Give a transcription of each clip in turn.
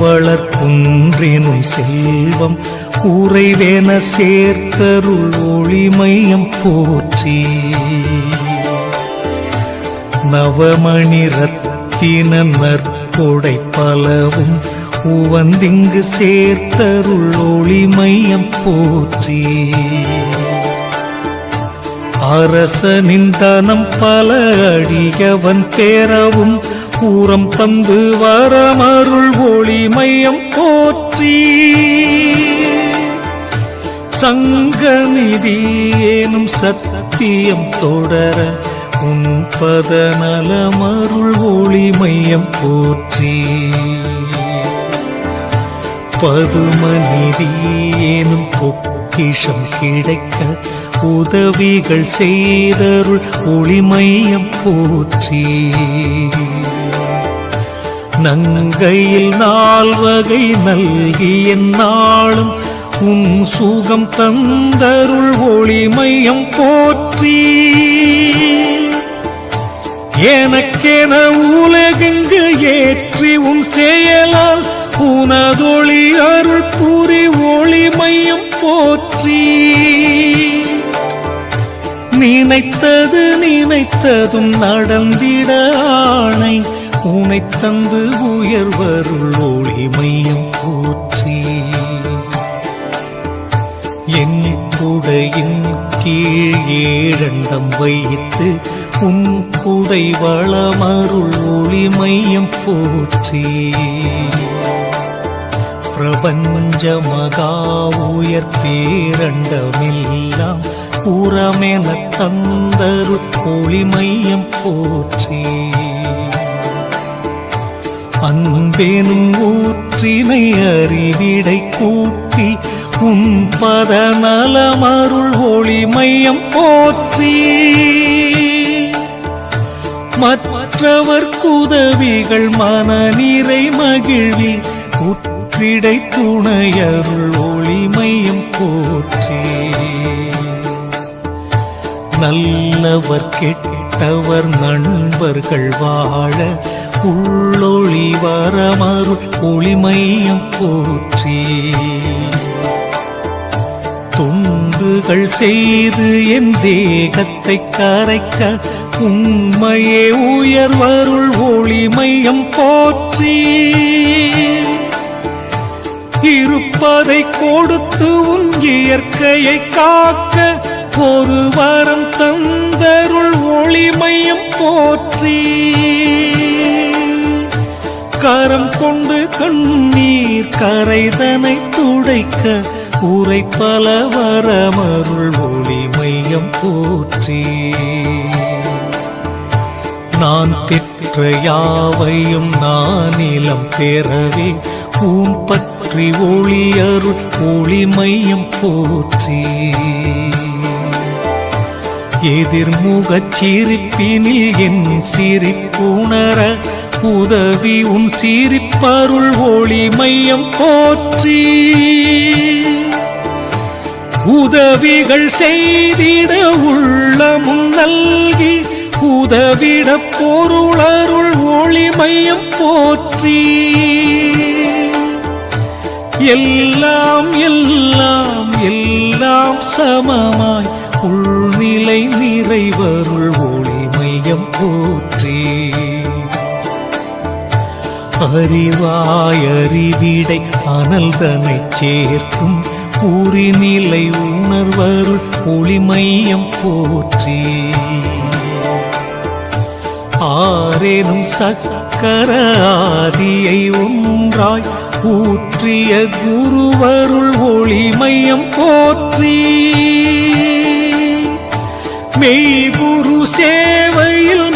வளர் குன்றினும் செல்வம் உறைவேன சேர்த்தருள் ஒளிமயம் போற்றி. நவமணி ரத்தின நற்கொடை பலவும் உவந்திங்கு சேர்த்தருள் ஒளிமயம் போற்றி. அரசனின் தனம் பல அடியவன் பேரவும் பூரம் தந்து வரமருள் ஒளி மையம் போற்றி. சங்கநிதி ஏனும் சத்தியம் தொடர உன்பத நலமருள் ஒளி மையம் போற்றி. பதுமநிதி ஏனும் பொக்கிஷம் கிடைக்க உதவிகள் செய்தருள் ஒளிமையம் போற்றி. நங்கையில் நால்வகை நல்கிய நாளும் உன் சுகம் தந்தருள் ஒளிமையம் போற்றி. எனக்கென உலகெங்கு ஏற்றி உன் செயலால் உனதொளி அருள் புரி ஒளிமையம் போற்றி. நினைத்தது நினைத்ததும் நடந்திட ஆணை உனை தந்து உயர்வருள் ஒளிமையம் போற்றி. என் குடையின் கீழ் ஏழண்டம் வைத்து உன் குடை வளமருள் ஒளிமையம் போற்றி. பிரபஞ்ச மகா உயர் பேரண்டமில்லாம் புறமென தந்தரு ஒளிமையம் போற்றி. அன்பெனும் ஊற்றினை அறிவிடை கூட்டி உன் பத நலமருள் ஒளிமையம் போற்றி. மற்றவர் குதவிகள் மனநிறை மகிழ்வி உற்றிடை துணையருள் ஒளி மையம் போற்றி. நல்லவர் கெட்டவர் நண்பர்கள் வாழ உள்ளொளி வரமருள் ஒளிமையம் போற்றி. துண்டுகள் செய்து என் தேகத்தை கரைக்க உண்மையே உயர்வருள் ஒளிமையம் போற்றி. இருப்பதை கொடுத்து உன் இயற்கையை காக்க ஒரு வரம் தந்தருள் ஒளிமையம் போற்றி. கரம் கொண்டு கண்ணீர் கரைதனை துடைக்க உரை பல வரமருள் ஒளி மையம் போற்றி. நான் பெற்ற யாவையும் நானிலம் பெறவே ஊன் பற்றி ஒளியருள் ஒளி மையம் போற்றி. எதிர்முகச் சிரிப்பினில் என் சிரிப்புணர உதவி உன் சிரிப்பருள் ஒளிமையம் போற்றி. உதவிகள் செய்திட உள்ளமும் நல்கி உதவிட பொருளருள் ஒளி மையம் போற்றி. எல்லாம் எல்லாம் எல்லாம் சமமாய் உள்நிலை நிறைவருள் ஒளி மையம் போற்றி. அறிவாய் அறிவிடை அனல்தனை சேர்க்கும் உரிநிலை உணர்வருள் ஒளிமையம் போற்றி. ஆரேனும் சக்கர ஆதியை ஒன்றாய் ஊற்றிய குருவருள் ஒளிமையம் போற்றி. மெய்புரு சேவையில்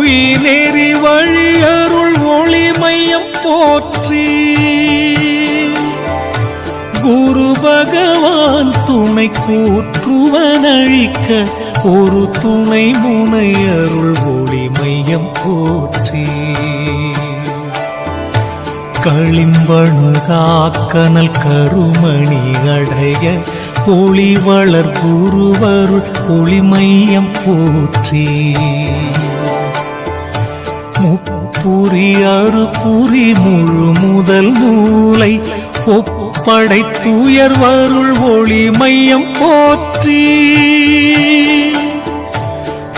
உயிநெறி வழியருள் ஒளிமையம் போற்றி. குரு பகவான் துணை கூற்றுவனழிக்க ஒரு துணை முனை அருள் ஒளிமையம் போற்றி. களிம்பணு காக்கனல் கருமணி அடைய ஒளி வளர் குருவருள் ஒளிமையம் போற்றி. புரியாறு புரி முழு முதல் மூளை ஒப்படை துயர் வருள் ஒளி மையம் போற்றி.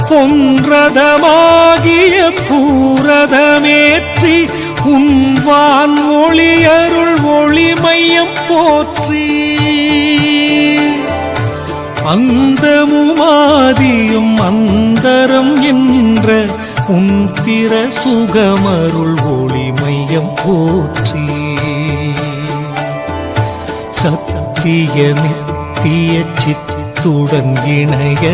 பொன்றதமாகிய பூரதமேற்றி உன்வான் ஒளி அருள் ஒளி மையம் போற்றி. அந்தமுமாதியும் அந்தரம் என்ற உன் திற சுகமருள் ஒளி மையம் போற்றி. சத்திய நித்திய சித்துடன் இணைய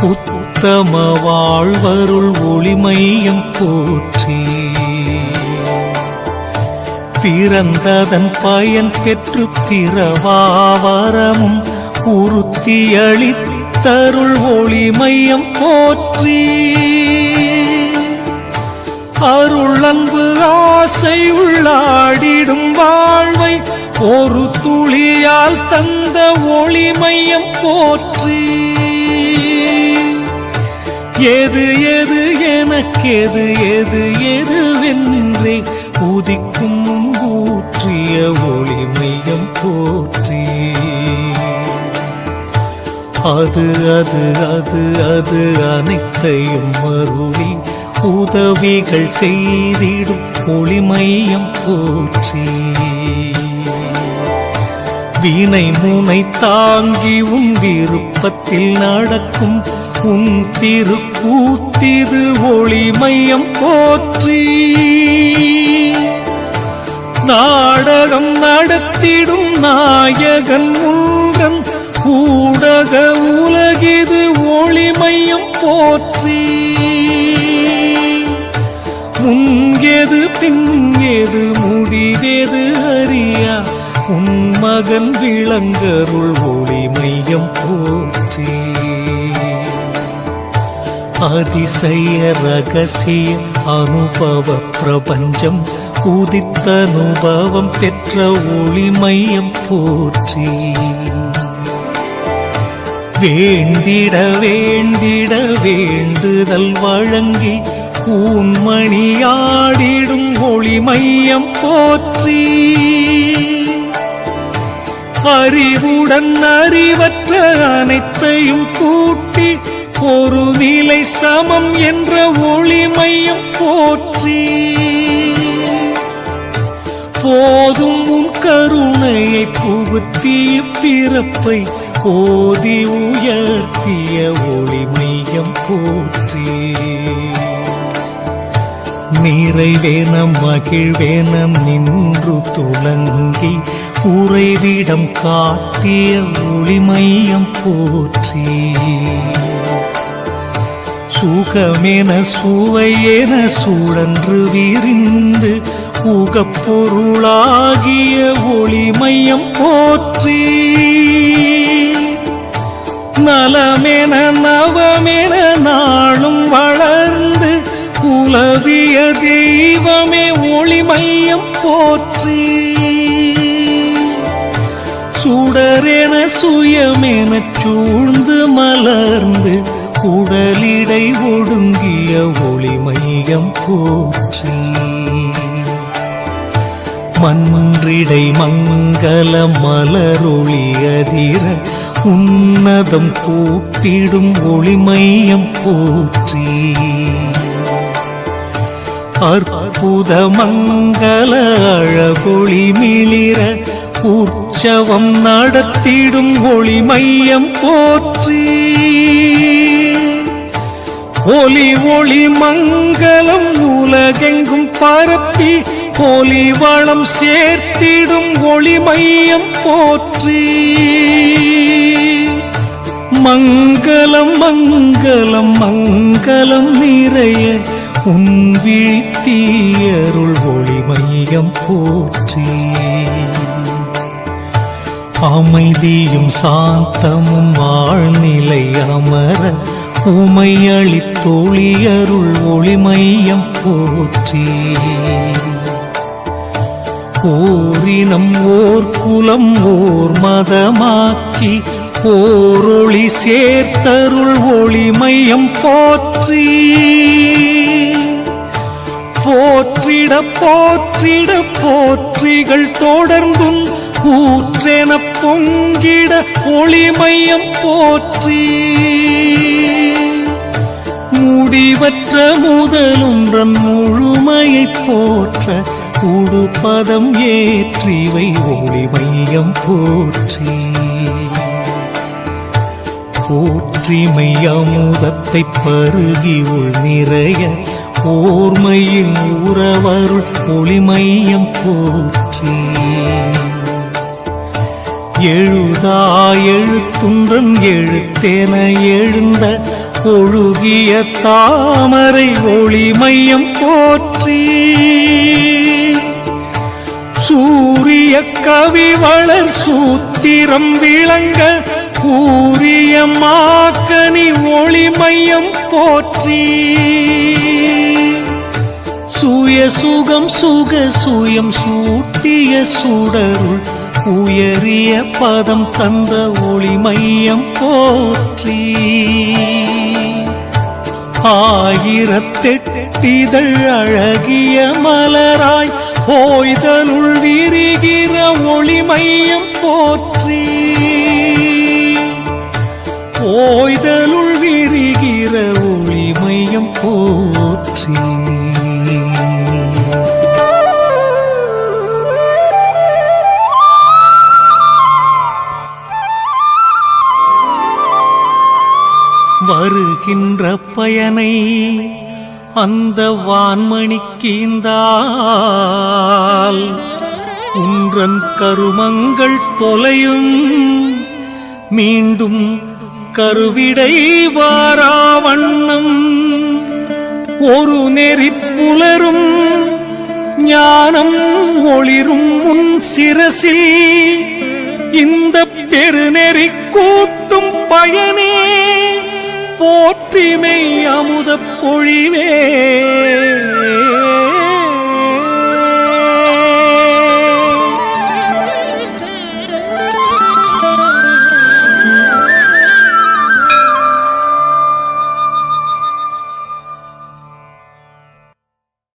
உத்தம வாழ்வருள் ஒளி மையம் போற்றி. பிறந்ததன் பயன் பெற்று பிறவாவரமும் உறுத்தியளித்தருள் ஒளி மையம் போற்றி. அருள் அன்பு ஆசை உள்ளாடிடும் வாழ்வை ஒரு துளியால் தந்த ஒளி மையம் போற்றி. எது எது எனக்கெது எது எது எதுவென்றே உதிக்கும் ஊற்றிய ஒளி மையம் போற்றி. அது அது அது அது அனைத்தையும் மறுவி உதவிகள் செய்திடும் ஒளிமையம் போற்றி. வீணை முனை தாங்கி உன் விருப்பத்தில் நடக்கும் உன் திருக்கூத்திரு ஒளிமையம் போற்றி. நாடகம் நடத்திடும் நாயகன் உன்றன் ஊடக உலகிது ஒளிமையம் போற்றி. ஏது பின் ஏது முடிவேது அறியா? உன் மகன் விளங்கருள் ஒளி மையம் போற்றி. அதிசய ரகசிய அனுபவ பிரபஞ்சம் உதித்த அனுபவம் பெற்ற ஒளி மையம் போற்றி. வேண்டிட வேண்டிட வேண்டுதல் வழங்கி ஊன்மணியாடிடும் ஒளிமையம் போற்றி. அறிவுடன் அறிவற்ற அனைத்தையும் கூட்டி ஒரு நிலை சமம் என்ற ஒளிமையும் போற்றி. போதும் உன் கருணையை புகுத்திய பிறப்பை ஓதி உயர்த்திய ஒளிமையம் போற்றி. நிறைவேன மகிழ்வேன நின்று துளங்கி உறைவிடம் காட்டிய ஒளிமையம் போற்றி. சுகமென சுவையென சுழன்று விரிந்து உகப்பொருளாகிய ஒளிமையம் போற்றி. நலமென நவமென நாளும் வளர்ந்து குலவி தெய்வமே ஒளி மையம் போற்றி. சுடரென சுயமென சூழ்ந்து மலர்ந்து உடலிடை ஒடுங்கிய ஒளி மையம் போற்றி. மன்றிடை மங்கள மலரொளி அதிர உன்னதம் கூட்டிடும் ஒளிமையம் போற்றி. அற்புத மங்கள அழகொளி மிளிர உற்சவம் நடத்திடும் ஒளி மையம் போற்றி. ஒலி ஒளி மங்களம் உலகெங்கும் பரப்பி ஒலி வளம் சேர்த்திடும் ஒளி மையம் போற்றி. மங்களம் மங்களம் மங்களம் நிறைய உன் விழித்தீயருள் ஒளிமையம் போற்றி. அமைதியும் சாந்தமும் வாழ்நிலை அமர உமையளி உமையளித்தொழியருள் ஒளிமையம் போற்றி. ஓரினம் ஓர் குலம் ஓர் மதமாக்கி ஓரொளி சேர்த்தருள் ஒளிமையம் போற்றி. போற்றிட போற்றிட போற்றிகள் தொடர்ந்தும் கூற்றென பொங்கிட ஒளிமையம் போற்றி. முடிவற்ற முதலுன்றன் முழுமையை போற்ற உடுபதம் ஏற்றிவை ஒளிமையம் போற்றி. போற்றிமை அமுதத்தை பருகி உள் நிறைய ஓர்மையில் உறவருள் ஒளிமையம் போற்றி. எழுதா எழுத்துன்றன் எழுத்தென எழுந்த ஒழுகிய தாமரை ஒளிமையம் போற்றி. சூரிய கவி வளர் சூத்திரம் விளங்க கூறிய மாக்கனி ஒளிமையம் போற்றி. சுய சுகம் சுக சுயம் சூட்டிய சுடருள் உயரிய பதம் தந்த ஒளி மையம் போற்றி. ஆயிரத்தெட்டிதழ் அழகிய மலராய் ஓய்தலுள் விரிகிற ஒளி மையம் போற்றி. ஓய்தலுள் விரிகிற ஒளி மையம் போ பயனை அந்த வான்மணிக்கீந்தால் உன்றன் கருமங்கள் தொலையும் மீண்டும் கருவிடை வாராவண்ணம் ஒரு நெறி புலரும் ஞானம் ஒளிரும் முன் சிரசில் இந்த பெருநெறி கூட்டும் பயனே. போற்றிமை அமுதப் பொழிவே.